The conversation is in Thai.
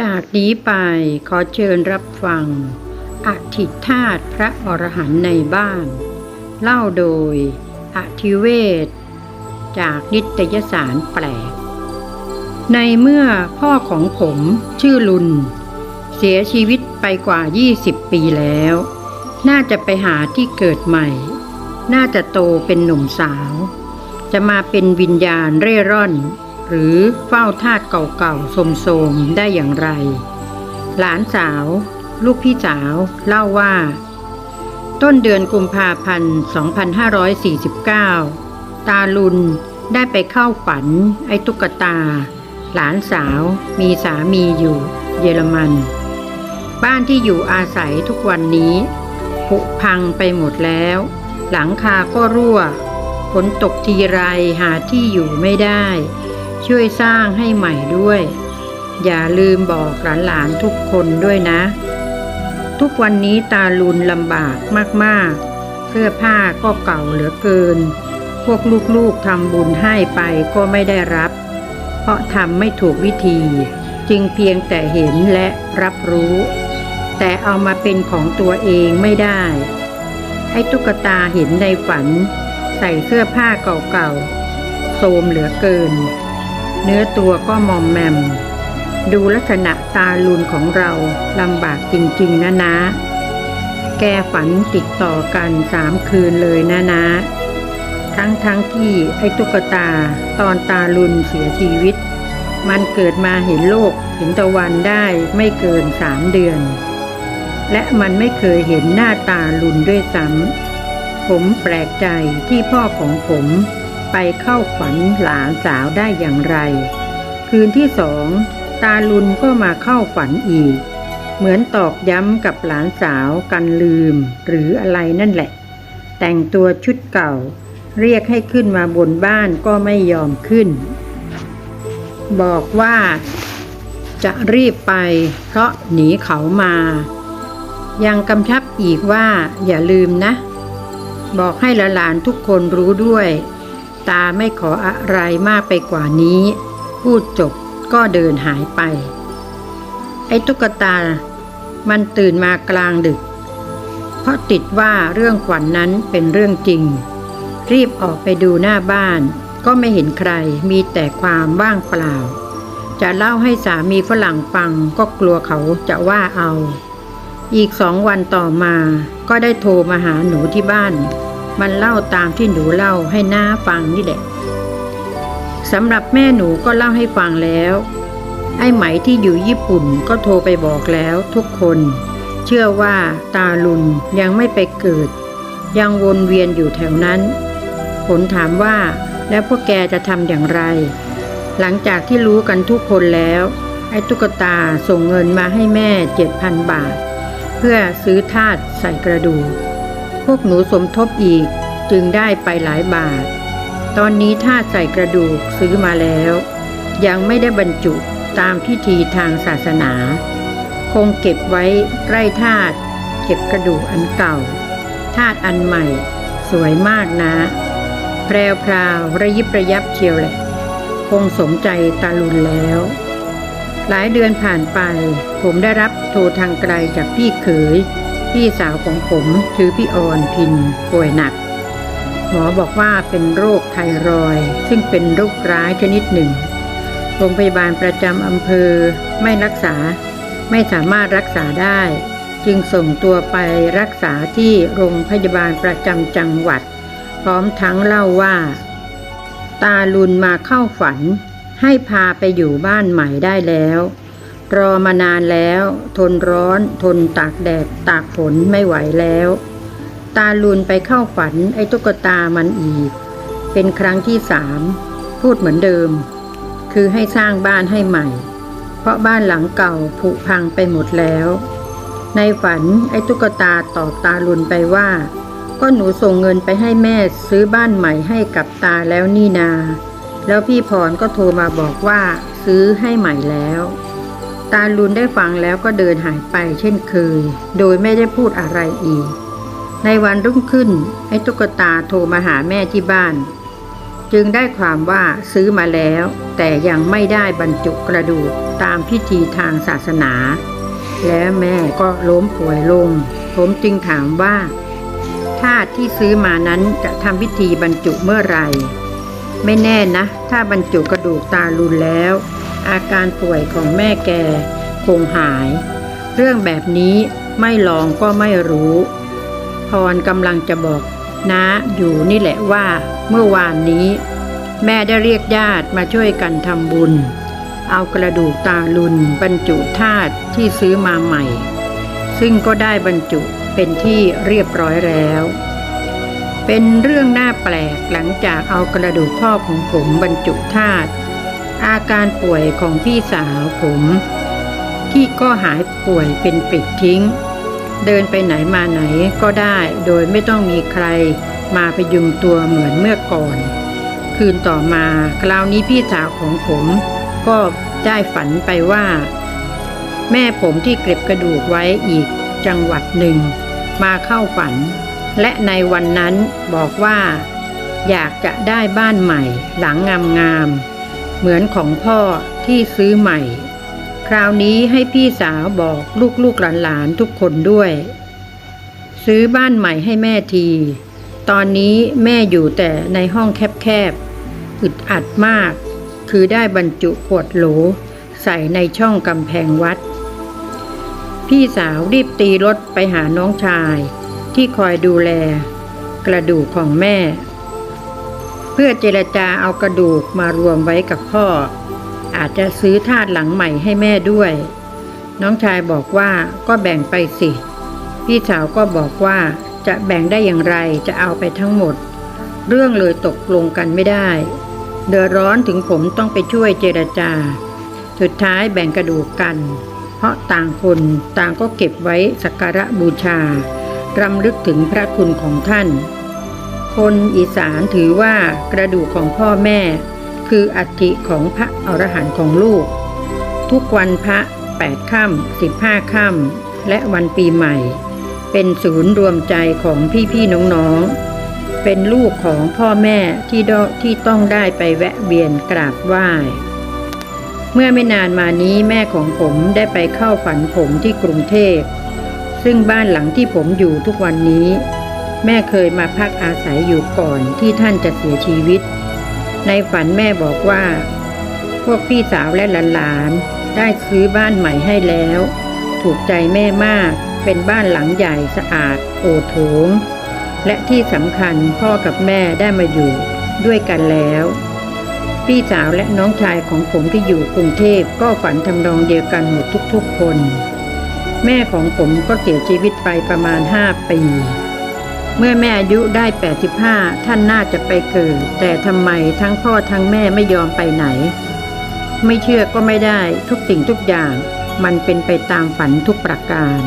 จากนี้ไปขอเชิญรับฟังอธิธาตพระอรหันต์ในบ้าน เล่าโดยอธิเวศจากนิตยสารแปลก ในเมื่อพ่อของผมชื่อลุน เสียชีวิตไปกว่า 20 ปีแล้ว น่าจะไปหาที่เกิดใหม่ น่าจะโตเป็นหนุ่มสาว จะมาเป็นวิญญาณเร่ร่อน หรือเฝ้าทาสเก่าๆโสมๆได้อย่างไร หลานสาว ลูกพี่สาวเล่าว่า ต้นเดือนกุมภาพันธ์ 2549 ตาลุนได้ไปเข้าฝันไอ้ตุ๊กตา หลานสาวมีสามีอยู่เยอรมัน บ้านที่อยู่อาศัยทุกวันนี้ ผุพังไปหมดแล้ว หลังคาก็รั่วฝนตกทีไรหาที่อยู่ไม่ได้ ช่วยสร้างให้ใหม่ด้วย อย่าลืมบอกหลานๆทุกคนด้วยนะ ทุกวันนี้ตาลุนลำบากมากๆ เสื้อผ้าก็เก่าเหลือเกิน พวกลูกๆทำบุญให้ไปก็ไม่ได้รับ เพราะทำไม่ถูกวิธี จึงเพียงแต่เห็นและรับรู้ แต่เอามาเป็นของตัวเองไม่ได้ไอ้ตุ๊กตาเห็นในฝัน ใส่เสื้อผ้าเก่าๆโทรมเหลือเกิน เนื้อตัวก็มอมแมม ดูลักษณะตาลุนของเราลำบากจริงๆนะนะ แกฝันติดต่อกันสามคืนเลยนะนะ ทั้งทั้งที่ไอ้ตุ๊กตาตอนตาลุนเสียชีวิต มันเกิดมาเห็นโลกเห็นตะวันได้ไม่เกินสามเดือน และมันไม่เคยเห็นหน้าตาลุนด้วยซ้ำผมแปลกใจที่พ่อของผม ไปเข้าฝันหลานสาวได้อย่างไร คืนที่สองตาลุนก็มาเข้าฝันอีก เหมือนตอกย้ำกับหลานสาวกันลืมหรืออะไรนั่นแหละ แต่งตัวชุดเก่า เรียกให้ขึ้นมาบนบ้านก็ไม่ยอมขึ้น บอกว่าจะรีบไปเพราะหนีเขามา ยังกำชับอีกว่าอย่าลืมนะ บอกให้หลานทุกคนรู้ด้วย ตาไม่ขออะไรมากไปกว่านี้ พูดจบก็เดินหายไป ไอ้ตุ๊กตา มันตื่นมากลางดึก เพราะติดว่าเรื่องขวัญนนั้นเป็นเรื่องจริง รีบออกไปดูหน้าบ้าน ก็ไม่เห็นใครมีแต่ความว่างเปล่า จะเล่าให้สามีฝรั่งฟังก็กลัวเขาจะว่าเอา อีกสองวันต่อมาก็ได้โทรมาหาหนูที่บ้าน มันเล่าตามที่หนูเล่าให้น้าฟังนี่แหละสำหรับแม่หนูก็เล่าให้ฟังแล้ว ไอ้ไหมที่อยู่ญี่ปุ่นก็โทรไปบอกแล้วทุกคน เชื่อว่าตาลุนยังไม่ไปเกิด ยังวนเวียนอยู่แถวนั้น ผลถามว่าแล้วพวกแกจะทำอย่างไร หลังจากที่รู้กันทุกคนแล้ว ไอ้ตุ๊กตาส่งเงินมาให้แม่เจ็ดพันบาท เพื่อซื้อทาสใส่กระดูก วกหนูสมทบอีกจึงได้ไปหลายบาท ตอนนี้ทาใส่กระดูกซื้อมาแล้ว ยังไม่ได้บรรจุตามพิธีทางศาสนา คงเก็บไว้ใกล้ธาตุเก็บกระดูกอันเก่าธาตุอันใหม่ สวยมากนะ แพรวพราวระยิบระยับเชียวแหละ คงสมใจตาลุนแล้ว หลายเดือนผ่านไป ผมได้รับโทรทางไกลจากพี่เขย พี่สาวของผมคือพี่ออนพินป่วยหนัก หมอบอกว่าเป็นโรคไทรอย ซึ่งเป็นโรคร้ายชนิดหนึ่ง โรงพยาบาลประจำอำเภอไม่รักษา ไม่สามารถรักษาได้ จึงส่งตัวไปรักษาที่โรงพยาบาลประจำจังหวัด พร้อมทั้งเล่าว่า ตาลุนมาเข้าฝัน ให้พาไปอยู่บ้านใหม่ได้แล้ว รอมานานแล้ว ทนร้อน ทนตากแดดตากฝนไม่ไหวแล้ว ตาลุนไปเข้าฝันไอ้ตุ๊กตามันอีก เป็นครั้งที่สามพูดเหมือนเดิม คือให้สร้างบ้านให้ใหม่ เพราะบ้านหลังเก่าผุพังไปหมดแล้ว ในฝันไอ้ตุ๊กตาตอบตาลุนไปว่า ก็หนูส่งเงินไปให้แม่ซื้อบ้านใหม่ให้กับตาแล้วนี่นา แล้วพี่พรก็โทรมาบอกว่าซื้อให้ใหม่แล้ว ตาลุนได้ฟังแล้วก็เดินหายไปเช่นเคย โดยไม่ได้พูดอะไรอีก ในวันรุ่งขึ้นไอ้ตุ๊กตาโทรมาหาแม่ที่บ้าน จึงได้ความว่าซื้อมาแล้ว แต่ยังไม่ได้บรรจุกระดูกตามพิธีทางศาสนา แล้วแม่ก็ล้มป่วยลง ผมจึงถามว่าทาที่ซื้อมานั้นจะทำพิธีบรรจุเมื่อไหร่ ไม่แน่นะ ถ้าบรรจุกระดูกตาลุนแล้ว อาการป่วยของแม่แกคงหาย เรื่องแบบนี้ไม่ลองก็ไม่รู้ พรกำลังจะบอกน้าอยู่นี่แหละว่าเมื่อวานนี้ แม่ได้เรียกญาติมาช่วยกันทำบุญ เอากระดูกตาลุนบรรจุธาตุที่ซื้อมาใหม่ ซึ่งก็ได้บรรจุเป็นที่เรียบร้อยแล้ว เป็นเรื่องน่าแปลกหลังจากเอากระดูกพ่อของผมบรรจุธาตุ อาการป่วยของพี่สาวผม ที่ก็หายป่วยเป็นปิดทิ้ง เดินไปไหนมาไหนก็ได้โดยไม่ต้องมีใครมาพยุงตัวเหมือนเมื่อก่อน คืนต่อมาคราวนี้พี่สาวของผม ก็ได้ฝันไปว่า แม่ผมที่เก็บกระดูกไว้อีกจังหวัดหนึ่ง มาเข้าฝัน และในวันนั้นบอกว่า อยากจะได้บ้านใหม่หลังงามๆ เหมือนของพ่อที่ซื้อใหม่ คราวนี้ให้พี่สาวบอกลูกๆหลานๆทุกคนด้วย ซื้อบ้านใหม่ให้แม่ที ตอนนี้แม่อยู่แต่ในห้องแคบๆอึดอัดมาก คือได้บรรจุขวดโหล ใส่ในช่องกำแพงวัด พี่สาวรีบตีรถไปหาน้องชาย ที่คอยดูแล กระดูกของแม่ พื่อเจรจาเอากระดูกมารวมไว้กับพ่อ อาจจะซื้อธาตุหลังใหม่ให้แม่ด้วย น้องชายบอกว่าก็แบ่งไปสิ พี่สาวก็บอกว่าจะแบ่งได้อย่างไรจะเอาไปทั้งหมด เรื่องเลยตกลงกันไม่ได้ เดือดร้อนถึงผมต้องไปช่วยเจรจา สุดท้ายแบ่งกระดูกกัน เพราะต่างคนต่างก็เก็บไว้สักการะบูชารำลึกถึงพระคุณของท่าน คนอีสานถือว่ากระดูกของพ่อแม่ คืออัฐิของพระอรหันต์ของลูก ทุกวันพระแปดค่ำสิบห้าค่ำและวันปีใหม่ เป็นศูนย์รวมใจของพี่ๆน้องๆ เป็นลูกของพ่อแม่ที่ที่ต้องได้ไปแวะเวียนกราบไหว้เมื่อไม่นานมานี้แม่ของผมได้ไปเข้าฝันผมที่กรุงเทพ ซึ่งบ้านหลังที่ผมอยู่ทุกวันนี้ แม่เคยมาพักอาศัยอยู่ก่อนที่ท่านจะเสียชีวิต ในฝันแม่บอกว่า พวกพี่สาวและหลานๆได้ซื้อบ้านใหม่ให้แล้ว ถูกใจแม่มาก เป็นบ้านหลังใหญ่สะอาดโอโถง และที่สำคัญพ่อกับแม่ได้มาอยู่ด้วยกันแล้ว พี่สาวและน้องชายของผมที่อยู่กรุงเทพก็ฝันทำนองเดียวกันหมดทุกๆคน แม่ของผมก็เสียชีวิตไปประมาณ 5 ปี เมื่อแม่อายุได้ 85 ท่านน่าจะไปเกิด แต่ทำไมทั้งพ่อทั้งแม่ไม่ยอมไปไหน ไม่เชื่อก็ไม่ได้ทุกสิ่งทุกอย่าง มันเป็นไปตามฝันทุกประการ